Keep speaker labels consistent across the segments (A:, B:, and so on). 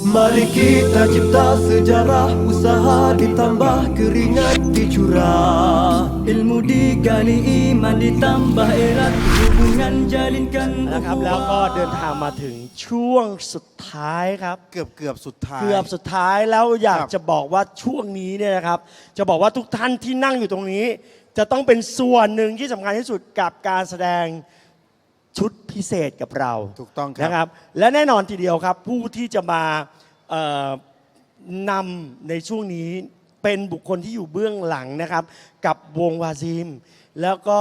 A: Mari kita cipta sejarah Usaha ditambah keringat dicurah Ilmu digali iman ditambah erat Hubungan jalinkan
B: นะครับแล้วก็เดินทางมาถึงช่วงสุดท้ายครับ
C: เกือบเกือบสุดท้าย
B: เกือบสุดท้ายแล้วอยาก
C: ครับ
B: จะบอกว่าช่วงนี้เนี่ยนะครับ จะบอกว่าทุกท่านที่นั่งอยู่ตรงนี้ จะต้องเป็นส่วนหนึ่งที่สำคัญที่สุดกับการแสดง ชุดพิเศษกับเรา
C: ถูกต้องครับ
B: นะครับ และแน่นอนทีเดียวครับ ผู้ที่จะมาเอ่อนำในช่วงนี้เป็นบุคคลที่อยู่เบื้องหลังนะครับ กับวงวาซิม แล้วก็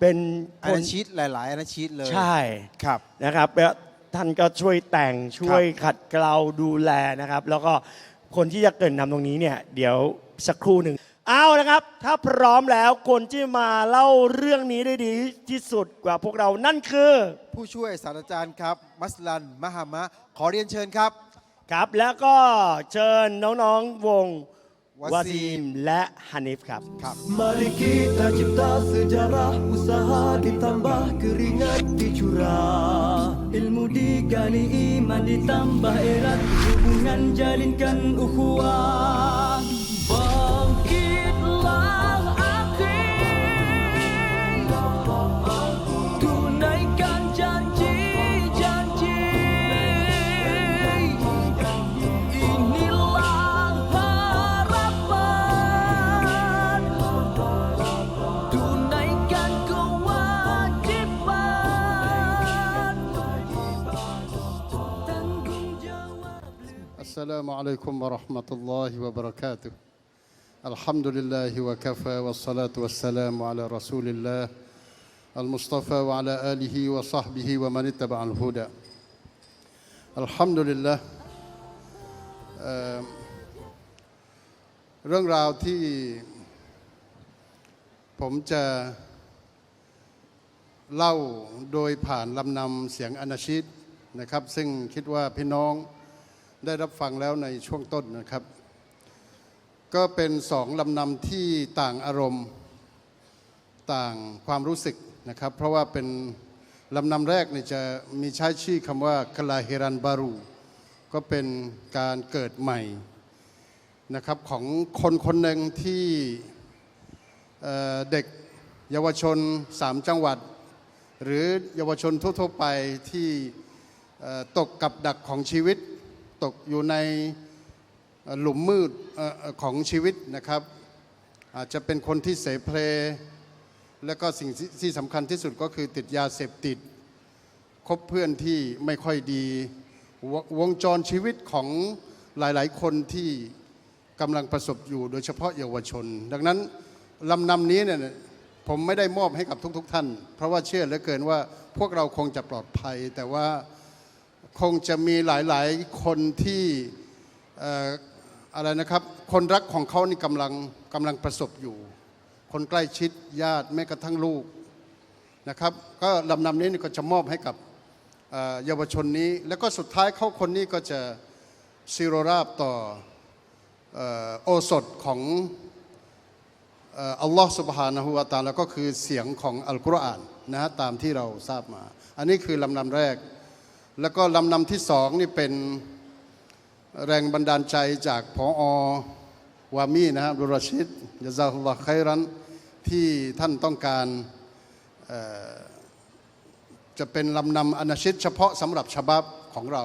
B: เป็น
C: อา
B: คน
C: ชีพหลาย ๆอาชีพเลย
B: ใช่
C: ครับ
B: นะครับแล้วท่านก็ช่วยแต่งช่วยขัดเกลาดูแลนะครับ แล้วก็คนที่จะเกรินนำตรงนี้เนี่ย เดี๋ยวสักครู่หนึ่ง เอานะครับ ถ้าพร้อมแล้วคนที่มาเล่าเรื่องนี้ได้ดีที่สุดกว่าพวกเรานั่นคือ
C: ผู้ช่วยศาสตราจารย์ครับ มัสลันมหามะ ขอเรียนเชิญครับ
B: ครับ แล้วก็เชิญน้องๆวง
C: วาวาซี
B: ซี
C: ม
B: มและฮันนิฟครับ
C: ครับ
A: Mari kita cipta sejarah Usaha ditambah keringat dicurah Ilmu digali iman ditambah erat Hubungan jalinkan ukhuwah
D: السلام عليكم ورحمة الله وبركاته الحمد لله وكفى والصلاة والسلام على رسول الله المصطفى وعلى آله وصحبه ومن اتبع الهدى الحمد لله เอ่อเรื่องราวที่ผมจะเล่าโดยผ่านลำนำเสียงอนาชิตนะครับ ซึ่งคิดว่าพี่น้อง ได้รับฟังแล้วในช่วงต้นนะครับ ก็เป็นสองลำนำที่ต่างอารมณ์ต่างความรู้สึกนะครับ เพราะว่าเป็นลำนำแรกเนี่ยจะมีใช้ชื่อคำว่ากลาเฮรันบารู ก็เป็นการเกิดใหม่นะครับของคนคนหนึ่งที่เเด็กเยาวชนสามจังหวัด หรือเยาวชนทั่วๆไปที่ตกกับดักของชีวิต ตกอยู่ในหลุมมืดของชีวิตนะครับ อาจจะเป็นคนที่เสเพล และก็สิ่งที่สำคัญที่สุดก็คือติดยาเสพติด คบเพื่อนที่ไม่ค่อยดีววงจรชีวิตของหลาย ๆ คนที่กำลังประสบอยู่โดยเฉพาะเยาวชน ดังนั้นลำนำนี้เนี่ยผมไม่ได้มอบให้กับทุก ๆ ท่าน เพราะว่าเชื่อเหลือเกินว่าพวกเราคงจะปลอดภัยแต่ว่า คงจะมีหลายๆ คนที่อะไรนะครับ คนรักของเขานี่กำลังกำลังประสบอยู่ คนใกล้ชิดญาติแม้กระทั่งลูกนะครับ ก็ลำนำนี้ก็จะมอบให้กับเยาวชนนี้ แล้วก็สุดท้ายเขาคนนี้ก็จะซีโรราบต่อออโอสถของอัลลอฮ์สุบฮานะฮูวาตาแล้วก็คือเสียงของอัลกุรอานนะฮะตามที่เราทราบมา อันนี้คือลำนำแรก แล้วก็ลำนำที่สองนี่เป็นแรงบันดาลใจจากพออวามีนะครับดุรชิดยาซาฮุลลอฮไครันที่ท่านต้องการจะเป็นลำนำอนาชิตเฉพาะสำหรับฉบับของเรา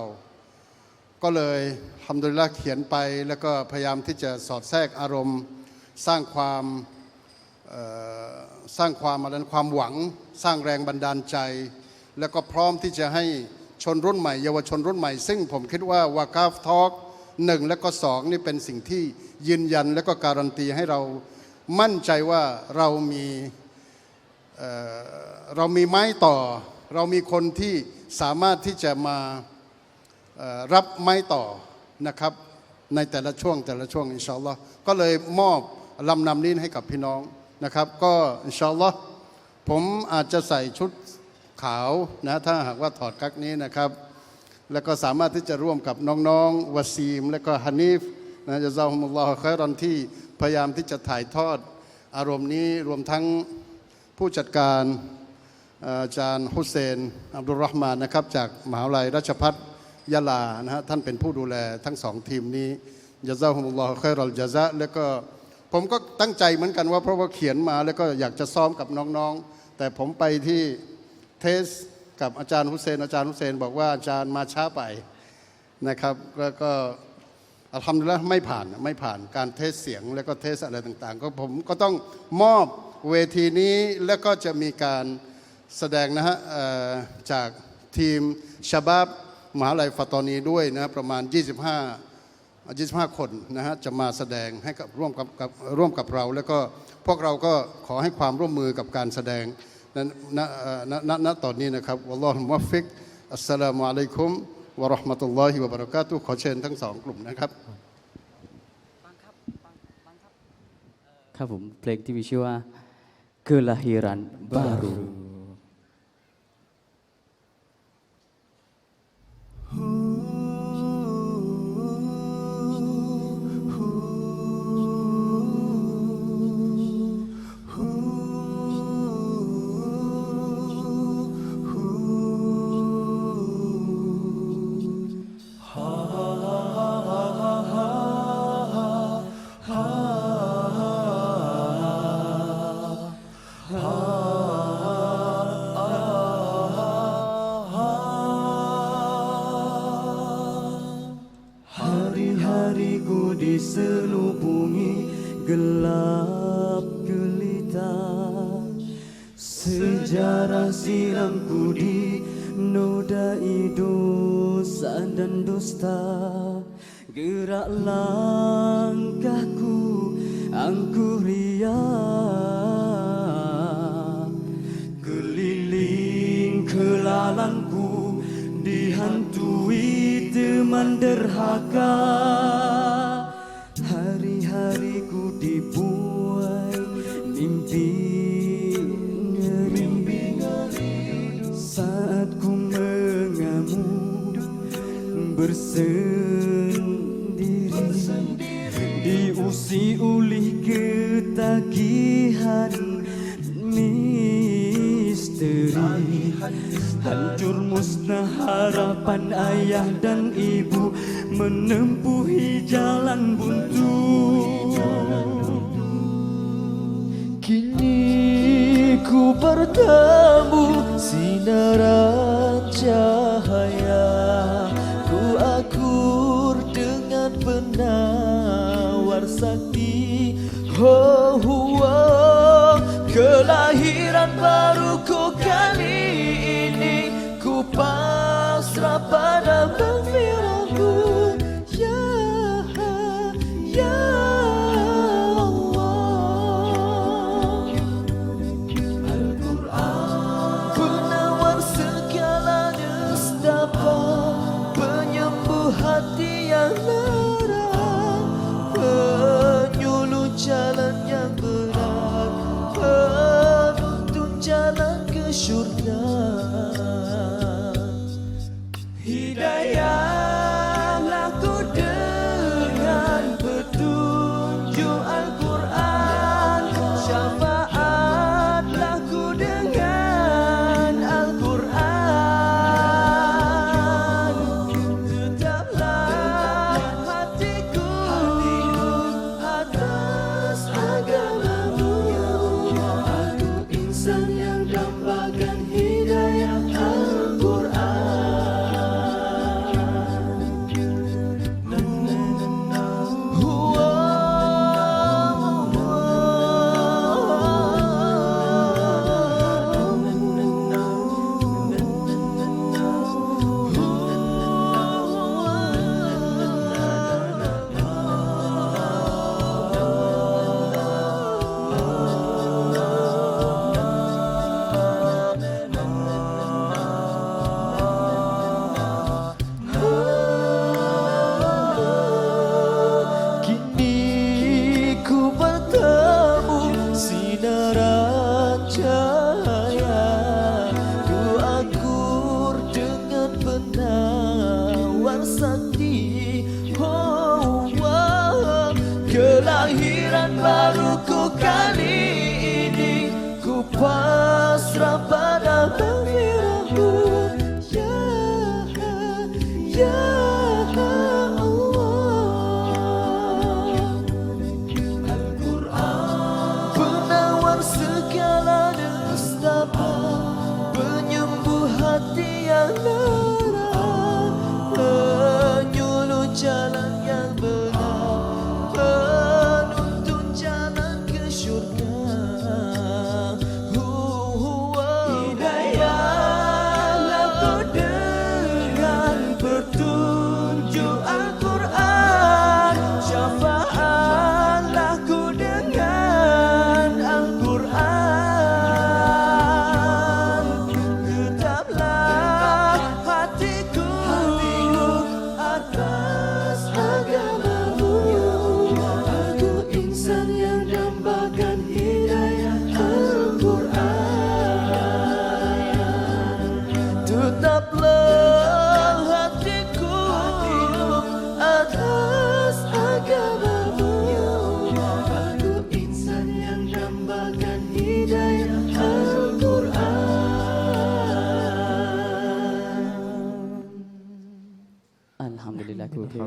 D: ก็เลยทำโดยละเขียนไปแล้วก็พยายามที่จะสอดแทรกอารมณ์สร้างความสร้างความอะไรความหวัง สร้างแรงบันดาลใจ แล้วก็พร้อมที่จะให้ ชนรุ่นใหม่ เยาวชนรุ่นใหม่ ซึ่งผมคิดว่าวากาฟทอล์กหนึ่งและก็สองนี่เป็นสิ่งที่ยืนยันและก็การันตีให้เรามั่นใจว่าเรามีเเรามีไม้ต่อ เรามีคนที่สามารถที่จะมารับไม้ต่อนะครับ ในแต่ละช่วงแต่ละช่วงอินชาอัลลอฮ์ก็เลยมอบลำนำนี้ให้กับพี่น้องนะครับ ก็อินชาอัลลอฮ์ผมอาจจะใส่ชุด ขาวนะถ้าหากว่าถอดกั๊กนี้นะครับ แล้วก็สามารถที่จะร่วมกับน้องๆวาซีม และก็ฮันนีฟนะจะซาฮุมุลลอฮ์คอยรอนที่พยายามที่จะถ่ายทอดอารมณ์นี้รวมทั้งผู้จัดการอาจารย์ฮุเซนอับดุลรอฮ์มานนะครับจากมหาวิทยาลัยราชพัฒยะลานะฮะท่านเป็นผู้ดูแลทั้งสองทีมนี้ยะซาฮุมุลลอฮ์ค่อยรอลจาซะแล้วก็ผมก็ตั้งใจเหมือนกันว่าเพราะว่าเขียนมาแล้วก็อยากจะซ้อมกับน้องๆ แต่ผมไปที่ เทสกับอาจารย์ฮุเซนอาจารย์ฮุเซนบอกว่าอาจารย์มาช้าไปนะครับแล้วก็อัลฮัมดุลิลละไม่ผ่านไม่ผ่านการเทสเสียงแล้วก็เทสอะไรต่างๆ ก็ผมก็ต้องมอบเวทีนี้แล้วก็จะมีการแสดงนะฮะจากทีมชาบาบมหาลัยฟาตอนีด้วยนะประมาณ 25 25 คนนะฮะจะมาแสดงให้กับร่วมกับร่วมกับเรา แล้วก็พวกเราก็ขอให้ความร่วมมือกับการแสดง ณณณณณตอนนี้นะครับวัลลอฮุมุฟิกอัสสลามุอะลัยคุมวะราะห์มะตุลลอฮิวะบะเราะกาตุขอเชิญทั้งสองกลุ่มนะครับ
E: ครับผมเพลงที่มีชื่อว่า Kelahiran Baru
A: gelap gelita Sejarah silamku dinodai dosa dan dusta. Gerak langkahku angkuh riak Keliling kelalangku dihantui teman derhaka bersendiri Diusi oleh ketagihan misteri. Hancur musnah harapan ayah dan ibu Menempuhi jalan buntu. Kini ku bertemu sinaran love.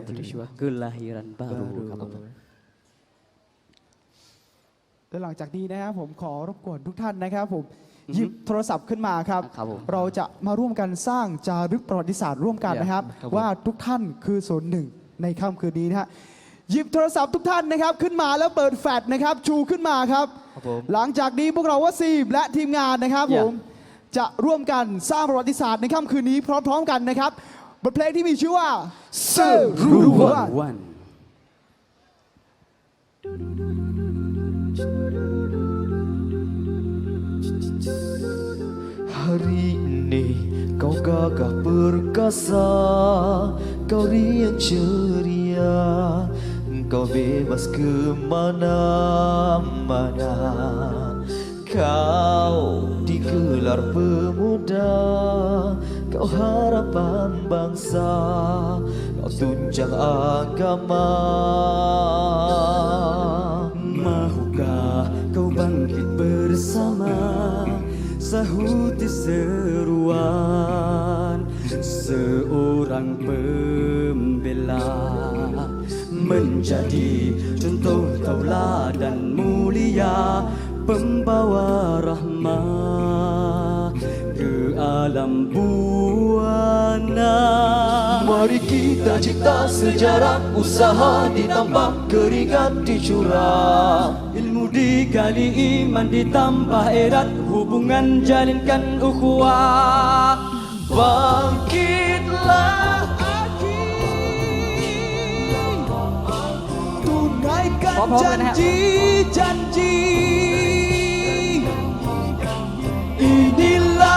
E: Alhamdulillah ku play TV show kelahiran baru ครับผม
F: และหลังจากนี้นะครับผมขอรบกวนทุกท่านนะครับผมหยิบโทรศัพท์ขึ้นมาครับ
E: ครับผม
F: เราจะมาร่วมกันสร้างจารึกประวัติศาสตร์ร่วมกันนะครับ
E: ครับผม
F: ว่าทุกท่านคือส่วนหนึ่งในค่ำคืนนี้นะฮะหยิบโทรศัพท์ทุกท่านนะครับขึ้นมาแล้วเปิดแฟลชนะครับชูขึ้นมาครับ
E: ครับผม
F: หลังจากนี้พวกเราว่าซีมและทีมงานนะครับ
E: Yeah
F: ผมจะร่วมกันสร้างประวัติศาสตร์ในค่ำคืนนี้พร้อม ๆ กันนะครับ บทเพลงที่มีชื่อว่าเซรูวา
E: one
A: Hari ini kau gagah perkasa Kau riang ceria Kau bebas ke mana-mana Kau digelar pemuda Kau harapan bangsa Kau tunjang agama.
E: Mahukah kau bangkit bersama Sahuti seruan Seorang pembela. Menjadi contoh tauladan mulia Pembawa rahmah Ke alam buana
A: Mari kita cipta sejarah Usaha ditambah keringat dicurah
E: Ilmu digali iman ditambah erat Hubungan jalinkan ukhuwah
A: Bangkitlah
F: tunaikan
E: พร้อมๆกันนะฮะ
F: janji-janji inilah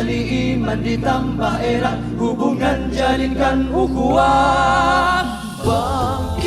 E: digali iman ditambah erat Hubungan jalinkan ukhuwah.
A: Bangkitlah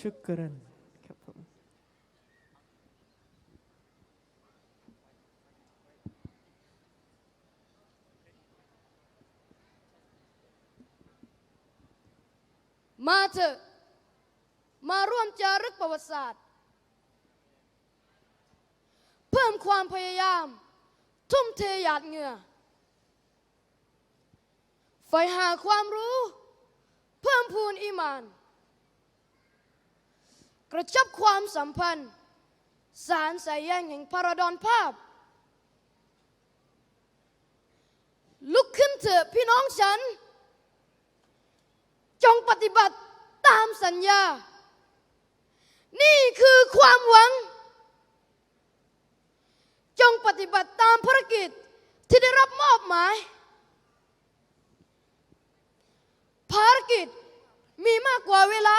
F: Syukran ครับผม
G: มาเถอะมาร่วมจารึกประวัติศาสตร์ความพยายาม ทุ่มเทหยาดเหงื่อใฝ่หาความรู้ เพิ่มพูนอีหมาน กระชับความสัมพันธ์ สารสายแยงแห่งพาราดอนภาพ ลุกขึ้นเถอะพี่น้องฉัน จงปฏิบัติตามสัญญา นี่คือความหวัง จงปฏิบัติตามภารกิจที่ได้รับมอบหมาย ภารกิจมีมากกว่าเวลา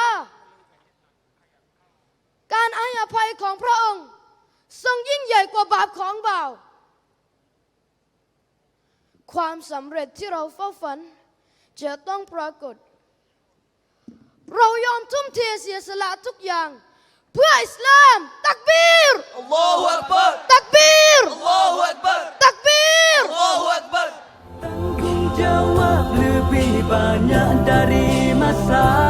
G: การให้อภัยของพระองค์ ทรงยิ่งใหญ่กว่าบาปของบ่าว ความสำเร็จที่เราเฝ้าฝัน จะต้องปรากฏ เรายอมทุ่มเทเสียสละทุกอย่าง เพื่ออิสลาม ตักบีร
A: Allahu Akbar
G: ตักบีร Allahu Akbar ตักบีร Allahu Akbar
E: Tanggung jawab lebih banyak dari masa